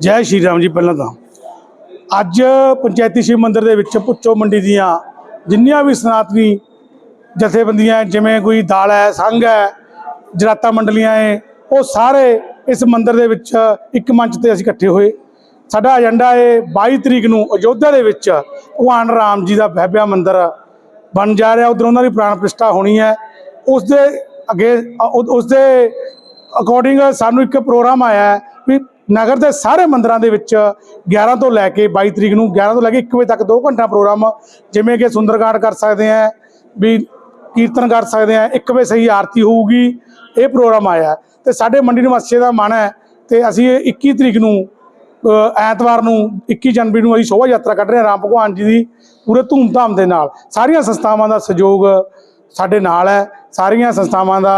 ਜੈ ਸ਼੍ਰੀ ਰਾਮ ਜੀ ਪਹਿਲਾਂ ਤਾਂ। ਅੱਜ ਪੰਚਾਇਤੀ ਸ਼ਿਵ ਮੰਦਿਰ ਦੇ ਵਿੱਚ ਪੁੱਚੋ ਮੰਡੀ ਦੀਆਂ ਜਿੰਨੀਆਂ ਵੀ ਸਨਾਤਨੀ ਜਥੇਬੰਦੀਆਂ ਜਿਵੇਂ ਕੋਈ ਦਾਲ ਹੈ, ਸੰਘ ਹੈ, ਜਰਾਤਾ ਮੰਡਲੀਆਂ ਹੈ, ਉਹ ਸਾਰੇ ਇਸ ਮੰਦਿਰ ਦੇ ਵਿੱਚ ਇੱਕ ਮੰਚ ਤੇ ਅਸੀਂ ਇਕੱਠੇ ਹੋਏ। ਸਾਡਾ ਏਜੰਡਾ ਹੈ 22 ਤਰੀਕ ਨੂੰ ਅਯੋਧਿਆ ਦੇ ਵਿੱਚ ਭਗਵਾਨ ਰਾਮ ਜੀ ਦਾ ਭੈਬਿਆ ਮੰਦਿਰ ਬਣ ਜਾ ਰਿਹਾ। ਉਧਰ ਉਹਨਾਂ ਦੀ ਪ੍ਰਾਣ ਪ੍ਰਤਿਸ਼ਠਾ ਹੋਣੀ ਹੈ। ਉਸ ਦੇ ਅੱਗੇ ਅ- ਉਸ ਦੇ ਅਕੋਰਡਿੰਗ ਸਾਨੂੰ ਇੱਕ ਪ੍ਰੋਗਰਾਮ ਆਇਆ ਨਗਰ ਦੇ ਸਾਰੇ ਮੰਦਰਾਂ ਦੇ ਵਿੱਚ 11 ਤੋਂ ਲੈ ਕੇ 22 ਤਰੀਕ ਨੂੰ 11 ਤੋਂ ਲੈ ਕੇ 1 ਵਜੇ ਤੱਕ 2 ਘੰਟਾ ਪ੍ਰੋਗਰਾਮ ਜਿਵੇਂ ਕਿ ਸੁੰਦਰਕਾਂਡ ਕਰ ਸਕਦੇ ਆ ਵੀ ਕੀਰਤਨ ਕਰ ਸਕਦੇ ਆ 1 ਵਜੇ ਸਹੀ ਆਰਤੀ ਹੋਊਗੀ, ਇਹ ਪ੍ਰੋਗਰਾਮ ਆਇਆ ਹੈ। ਤੇ ਸਾਡੇ ਮੰਡੀ ਨਿਵਾਸੀਆਂ ਦਾ ਮਨ ਹੈ ਤੇ ਅਸੀਂ ਇਹ 21 ਤਰੀਕ ਨੂੰ ਐਤਵਾਰ ਨੂੰ 21 ਜਨਵਰੀ ਨੂੰ ਅਸੀਂ ਸ਼ੋਭਾ ਯਾਤਰਾ ਕੱਢ ਰਹੇ ਹਾਂ ਰਾਮ ਭਗਵਾਨ ਜੀ ਦੀ ਪੂਰੇ ਧੂਮਧਾਮ ਦੇ ਨਾਲ ਸਾਰੀਆਂ ਸੰਸਥਾਵਾਂ ਦਾ ਸਹਿਯੋਗ ਸਾਡੇ ਨਾਲ ਹੈ ਸਾਰੀਆਂ ਸੰਸਥਾਵਾਂ ਦਾ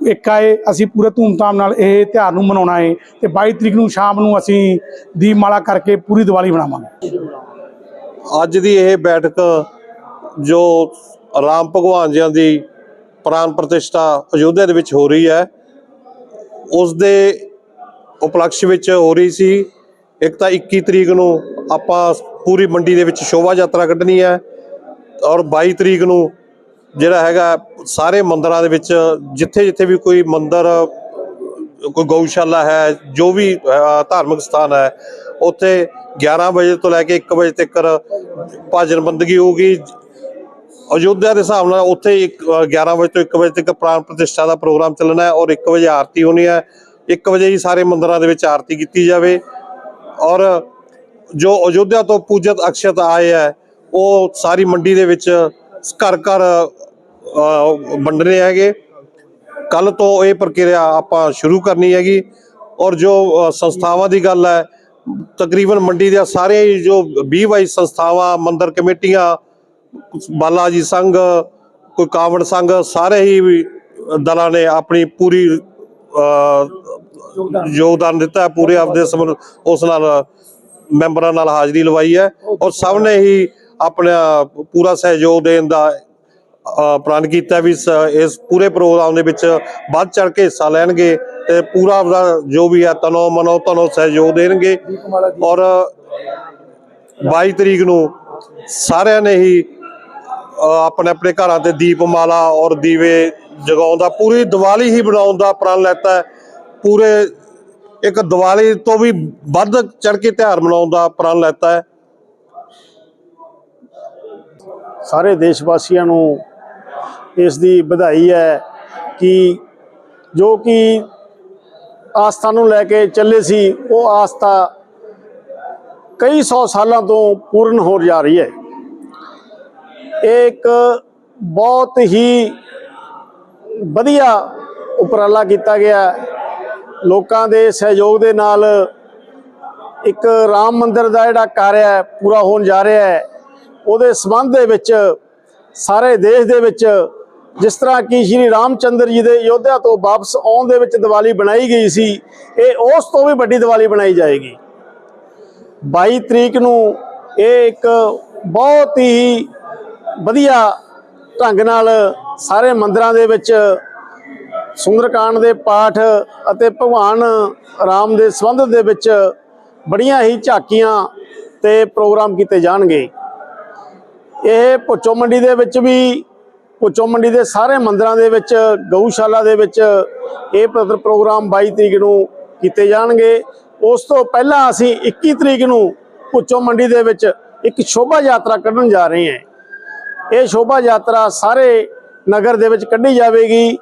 ਇੱਕ ਆਏ, ਅਸੀਂ ਪੂਰੇ ਧੂਮਧਾਮ ਨਾਲ ਇਹ ਤਿਉਹਾਰ ਨੂੰ ਮਨਾਉਣਾ ਹੈ ਤੇ 22 ਤਰੀਕ ਨੂੰ ਸ਼ਾਮ ਨੂੰ ਅਸੀਂ ਦੀਪਮਾਲਾ ਕਰਕੇ ਪੂਰੀ ਦੀਵਾਲੀ ਬਣਾਵਾਂਗੇ ਅੱਜ ਦੀ ਇਹ ਬੈਠਕ ਜੋ ਰਾਮ ਭਗਵਾਨ ਜੀਆਂ ਦੀ ਪ੍ਰਾਨ ਪ੍ਰਤਿਸ਼ਠਾ ਅਯੋਧਿਆ ਦੇ ਵਿੱਚ ਹੋ ਰਹੀ ਹੈ, ਉਸ ਦੇ ਉਪਲਕਸ਼ ਵਿੱਚ ਹੋ ਰਹੀ ਸੀ। ਇੱਕ ਤਾਂ 21 ਤਰੀਕ ਨੂੰ ਆਪਾਂ ਪੂਰੀ ਮੰਡੀ ਦੇ ਵਿੱਚ ਸ਼ੋਭਾ ਯਾਤਰਾ ਕੱਢਣੀ ਹੈ ਔਰ 22 ਤਰੀਕ ਨੂੰ ਜਿਹੜਾ ਹੈਗਾ ਸਾਰੇ ਮੰਦਰਾਂ ਦੇ ਵਿੱਚ ਜਿੱਥੇ ਜਿੱਥੇ ਵੀ ਕੋਈ ਮੰਦਰ ਕੋਈ ਗਊਸ਼ਾਲਾ ਹੈ ਜੋ ਵੀ ਧਾਰਮਿਕ ਸਥਾਨ ਹੈ ਉੱਥੇ 11 ਵਜੇ ਤੋਂ ਲੈ ਕੇ 1 ਵਜੇ ਤੱਕ ਭਜਨ ਬੰਦਗੀ ਹੋਊਗੀ। ਅਯੋਧਿਆ ਦੇ ਹਿਸਾਬ ਨਾਲ ਉੱਥੇ ਇੱਕ, ਅ, 11 ਵਜੇ ਤੋਂ 1 ਵਜੇ ਤੱਕ ਪ੍ਰਾਣ ਪ੍ਰਤਿਸ਼ਠਾ ਦਾ ਪ੍ਰੋਗਰਾਮ ਚੱਲਣਾ ਹੈ ਔਰ 1 ਵਜੇ ਆਰਤੀ ਹੋਣੀ ਹੈ। 1 ਵਜੇ ਹੀ ਸਾਰੇ ਮੰਦਰਾਂ ਦੇ ਵਿੱਚ ਆਰਤੀ ਕੀਤੀ ਜਾਵੇ ਔਰ ਜੋ ਅਯੋਧਿਆ ਤੋਂ ਪੂਜਤ ਅਕਸ਼ਤ ਆਏ ਹੈ ਉਹ ਸਾਰੀ ਮੰਡੀ ਦੇ ਵਿੱਚ ਘਰ ਘਰ ਅ, ਵੰਡਣੇ ਹੈਗੇ। ਕੱਲ ਤੋਂ ਇਹ ਪ੍ਰਕਿਰਿਆ ਆਪਾਂ ਸ਼ੁਰੂ ਕਰਨੀ ਹੈਗੀ। ਔਰ ਜੋ ਸੰਸਥਾਵਾਂ ਦੀ ਗੱਲ ਹੈ ਤਕਰੀਬਨ ਮੰਡੀ ਦੇ ਸਾਰੇ ਹੀ ਜੋ 20 22 ਸੰਸਥਾਵਾਂ ਮੰਦਰ ਕਮੇਟੀਆਂ ਬਾਲਾਜੀ ਸੰਘ ਕੋਈ ਕਾਵੜ ਸੰਘ ਸਾਰੇ ਹੀ ਵੀ ਦਲਾਂ ਨੇ ਆਪਣੀ ਪੂਰੀ ਯੋਗਦਾਨ ਦਿੱਤਾ ਪੂਰੇ ਆਪਦੇ ਸਮਰ ਉਸ ਨਾਲ ਮੈਂਬਰਾਂ ਨਾਲ ਹਾਜ਼ਰੀ ਲਵਾਈ ਹੈ। ਔਰ ਸਭ ਨੇ ਹੀ ਆਪਣਾ ਪੂਰਾ ਸਹਿਯੋਗ ਦੇਣ ਦਾ ਅ, ਪ੍ਰਣ ਕੀਤਾ ਵੀ ਸ- ਇਸ ਪੂਰੇ ਪ੍ਰੋਗਰਾਮ ਦੇ ਵਿੱਚ ਵੱਧ ਚੜ ਕੇ ਹਿੱਸਾ ਲੈਣਗੇ ਤੇ ਪੂਰਾ ਆਪਦਾ ਜੋ ਵੀ ਹੈ ਤਨੋ ਮਨੋ ਤਨੋ ਸਹਿਯੋਗ ਦੇਣਗੇ। ਔਰ 22 ਤਰੀਕ ਨੂੰ ਸਾਰਿਆਂ ਨੇ ਹੀ ਆਪਣੇ ਆਪਣੇ ਘਰਾਂ ਤੇ ਦੀਪਮਾਲਾ ਔਰ ਦੀਵੇ ਜਗਾਉਣ ਦਾ ਪੂਰੀ ਦੀਵਾਲੀ ਹੀ ਬਣਾਉਣ ਦਾ ਪ੍ਰਣ ਲੈਤਾ ਹੈ। ਪੂਰੇ ਇੱਕ ਦੀਵਾਲੀ ਤੋਂ ਵੀ ਵੱਧ ਚੜ ਕੇ ਤਿਉਹਾਰ ਮਨਾਉਣ ਦਾ ਪ੍ਰਣ ਲੈਤਾ ਹੈ। ਸਾਰੇ ਦੇਸ਼ ਵਾਸੀਆਂ ਨੂੰ ਇਸ ਦੀ ਵਧਾਈ ਹੈ ਕਿ ਜੋ ਕਿ ਆਸਥਾ ਨੂੰ ਲੈ ਕੇ ਚੱਲੇ ਸੀ, ਉਹ ਆਸਥਾ ਕਈ ਸੌ ਸਾਲਾਂ ਤੋਂ ਪੂਰਨ ਹੋ ਜਾ ਰਹੀ ਹੈ। ਇਹ ਇੱਕ ਬਹੁਤ ਹੀ ਵਧੀਆ ਉਪਰਾਲਾ ਕੀਤਾ ਗਿਆ। ਲੋਕਾਂ ਦੇ ਸਹਿਯੋਗ ਦੇ ਨਾਲ ਇੱਕ ਰਾਮ ਮੰਦਿਰ ਦਾ ਜਿਹੜਾ ਕਾਰਿਆ ਪੂਰਾ ਹੋਣ ਜਾ ਰਿਹਾ ਹੈ। ਉਹਦੇ ਸੰਬੰਧ ਦੇ ਵਿੱਚ ਸਾਰੇ ਦੇਸ਼ ਦੇ ਵਿੱਚ ਜਿਸ ਤਰ੍ਹਾਂ ਕਿ ਸ਼੍ਰੀ ਰਾਮਚੰਦਰ ਜੀ ਦੇ ਯੋਧਿਆ ਤੋਂ ਵਾਪਸ ਆਉਣ ਦੇ ਵਿੱਚ ਦੀਵਾਲੀ ਬਣਾਈ ਗਈ ਸੀ, ਇਹ ਉਸ ਤੋਂ ਵੀ ਵੱਡੀ ਦੀਵਾਲੀ ਬਣਾਈ ਜਾਏਗੀ। 22 ਤਰੀਕ ਨੂੰ ਇਹ ਇੱਕ ਬਹੁਤ ਹੀ ਵਧੀਆ ਢੰਗ ਨਾਲ ਸਾਰੇ ਮੰਦਰਾਂ ਦੇ ਵਿੱਚ ਸੁੰਦਰਕਾਂਡ ਦੇ ਪਾਠ ਅਤੇ ਭਗਵਾਨ ਰਾਮ ਦੇ ਸੰਬੰਧ ਦੇ ਵਿੱਚ ਬੜੀਆਂ ਹੀ ਝਾਕੀਆਂ ਤੇ ਪ੍ਰੋਗਰਾਮ ਕੀਤੇ ਜਾਣਗੇ। ਇਹ ਭੁੱਚੋ ਮੰਡੀ ਦੇ ਵਿੱਚ ਵੀ ਭੁੱਚੋ ਮੰਡੀ ਦੇ ਸਾਰੇ ਮੰਦਰਾਂ ਦੇ ਵਿੱਚ, ਗਊਸ਼ਾਲਾ ਦੇ ਵਿੱਚ ਇਹ ਪੱਤਰ ਪ੍ਰੋਗਰਾਮ 22 ਤਰੀਕ ਨੂੰ ਕੀਤੇ ਜਾਣਗੇ। ਉਸ ਤੋਂ ਪਹਿਲਾਂ ਅਸੀਂ 21 ਤਰੀਕ ਨੂੰ ਭੁੱਚੋ ਮੰਡੀ ਦੇ ਵਿੱਚ ਇੱਕ ਸ਼ੋਭਾ ਯਾਤਰਾ ਕੱਢਣ ਜਾ ਰਹੇ ਹਾਂ। ਇਹ ਸ਼ੋਭਾ ਯਾਤਰਾ ਸਾਰੇ ਨਗਰ ਦੇ ਵਿੱਚ ਕੱਢੀ ਜਾਵੇਗੀ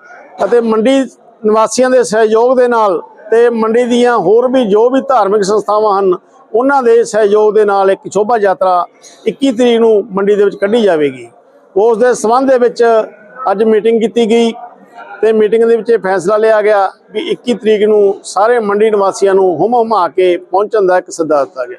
ਅਤੇ ਮੰਡੀ ਨਿਵਾਸੀਆਂ ਦੇ ਸਹਿਯੋਗ ਦੇ ਨਾਲ ਤੇ ਮੰਡੀ ਦੀਆਂ ਹੋਰ ਵੀ ਜੋ ਵੀ ਧਾਰਮਿਕ ਸੰਸਥਾਵਾਂ ਹਨ ਉਹਨਾਂ ਦੇ ਸਹਿਯੋਗ ਦੇ ਨਾਲ ਇੱਕ ਸ਼ੋਭਾ ਯਾਤਰਾ 21 ਤਰੀਕ ਨੂੰ ਮੰਡੀ ਦੇ ਵਿੱਚ ਕੱਢੀ ਜਾਵੇਗੀ। ਉਸ ਦੇ ਸੰਬੰਧ ਦੇ ਵਿੱਚ ਅੱਜ ਮੀਟਿੰਗ ਕੀਤੀ ਗਈ ਤੇ ਮੀਟਿੰਗ ਦੇ ਵਿੱਚ ਇਹ ਫੈਸਲਾ ਲਿਆ ਗਿਆ ਵੀ 21 ਤਰੀਕ ਨੂੰ ਸਾਰੇ ਮੰਡੀ ਨਿਵਾਸੀਆਂ ਨੂੰ ਹੁਮ ਹੁਮਾ ਕੇ ਪਹੁੰਚਣ ਦਾ ਇੱਕ ਸੱਦਾ ਦਿੱਤਾ ਗਿਆ।